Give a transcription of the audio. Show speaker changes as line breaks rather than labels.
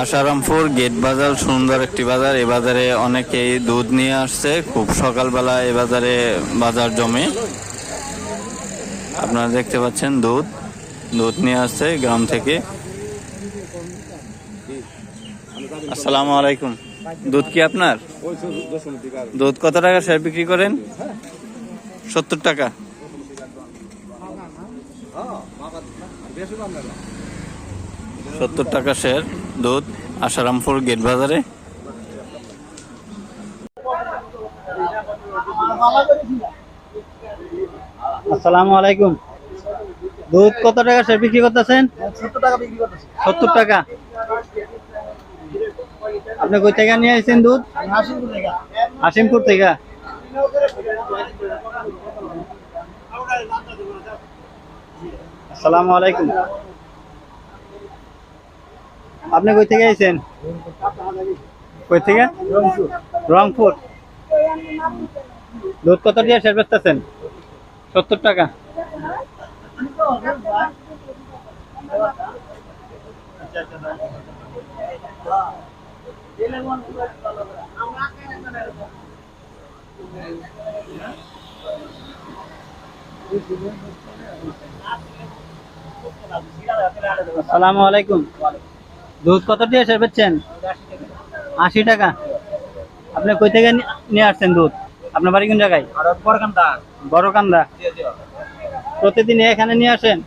Asharampur gate বাজার, সুন্দর একটি বাজার। এ বাজারে অনেকেই দুধ নিয়ে আসছে। খুব সকালবেলা এ বাজারে বাজার জমে। আপনারা দেখতে পাচ্ছেন দুধ। দুধ নিয়ে আসছে গ্রাম থেকে। আসসালামু আলাইকুম। দুধ কি আপনার? দুধ কত টাকা শেয়ার বিক্রি করেন? সত্তর টাকা। সত্তর টাকা শেয়ার। দুধ, আশারামপুর গেট বাজারে।
আসসালামু আলাইকুম। দুধ কত টাকা স্যার বিক্রি করতেছেন?
সত্তর টাকা।
আপনি কই থেকে নিয়ে আসছেন দুধ?
হাসিমপুর থেকে।
আসসালামু আলাইকুম। আপনি কই থেকে আইছেন? কই থেকে? রংপুর। দুধ কত দিয়ে শেষ করতেছেন সত্তর টাকা। আসসালামু আলাইকুম। দুধ কত দিয়ে এসে বেচছেন? আশি টাকা। আপনি কই থেকে নিয়ে আসছেন দুধ? আপনার বাড়ি কোন জায়গায়?
বড় কান্দা
প্রতিদিন এখানে নিয়ে আসেন?